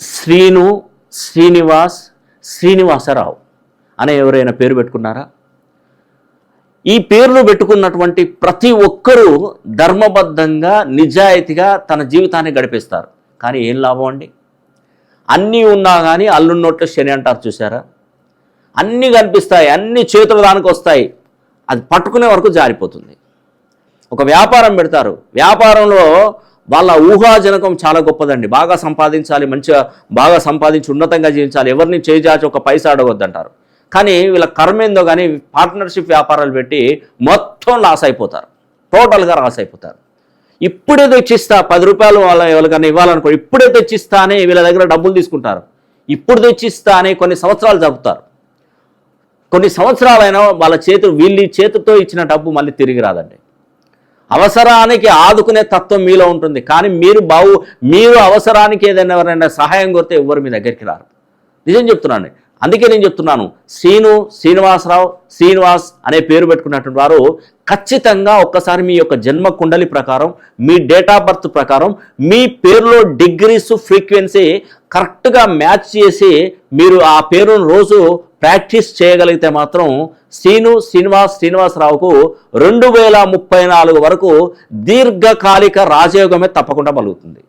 శ్రీను శ్రీనివాస్ శ్రీనివాసరావు అనే ఎవరైనా పేరు పెట్టుకున్నారా? ఈ పేర్లు పెట్టుకున్నటువంటి ప్రతి ఒక్కరూ ధర్మబద్ధంగా నిజాయితీగా తన జీవితాన్ని గడిపేస్తారు. కానీ ఏం లాభం అండి? అన్నీ ఉన్నా కానీ అల్లున్నోట్లో శని అంటారు చూసారా అన్నీ కనిపిస్తాయి అన్ని చేతుల దానికి వస్తాయి. అది పట్టుకునే వరకు జారిపోతుంది. ఒక వ్యాపారం పెడతారు. వ్యాపారంలో వాళ్ళ ఊహాజనకం చాలా గొప్పదండి. బాగా సంపాదించాలి మంచిగా బాగా సంపాదించి ఉన్నతంగా జీవించాలి. ఎవరిని చేజాచి ఒక పైసా అడగొద్దంటారు. కానీ వీళ్ళ కర్మేందో కానీ పార్ట్నర్షిప్ వ్యాపారాలు పెట్టి మొత్తం లాస్ అయిపోతారు. టోటల్గా లాస్ అయిపోతారు. ఇప్పుడే తెచ్చిస్తా పది రూపాయలు వాళ్ళ ఎవరికైనా ఇవ్వాలనుకో ఇప్పుడే తెచ్చిస్తా అని వీళ్ళ దగ్గర డబ్బులు తీసుకుంటారు. ఇప్పుడు తెచ్చిస్తా అని కొన్ని సంవత్సరాలు జరుపుతారు కొన్ని సంవత్సరాలైనా వాళ్ళ చేతులు వీళ్ళ చేతితో ఇచ్చిన డబ్బు మళ్ళీ తిరిగి రాదండి. అవసరానికి ఆదుకునే తత్వం మీలో ఉంటుంది. కానీ మీరు బావు మీరు అవసరానికి ఏదైనా ఎవరైనా సహాయం కోరితే ఎవరు మీ దగ్గరికి రారు. నిజం చెప్తున్నాను. అందుకే నేను చెప్తున్నాను. శ్రీను శ్రీనివాసరావు శ్రీనివాస్ అనే పేరు పెట్టుకున్నటువంటి వారు ఖచ్చితంగా ఒక్కసారి మీ యొక్క జన్మ కుండలి ప్రకారం మీ డేట్ ఆఫ్ బర్త్ ప్రకారం మీ పేరులో డిగ్రీస్ ఫ్రీక్వెన్సీ కరెక్ట్గా మ్యాచ్ చేసి మీరు ఆ పేరును రోజు ప్రాక్టీస్ చేయగలిగితే మాత్రం శ్రీను శ్రీనివాస్ శ్రీనివాసరావుకు రెండు వేల ముప్పై నాలుగు వరకు దీర్ఘకాలిక రాజయోగమే తప్పకుండా మలుగుతుంది.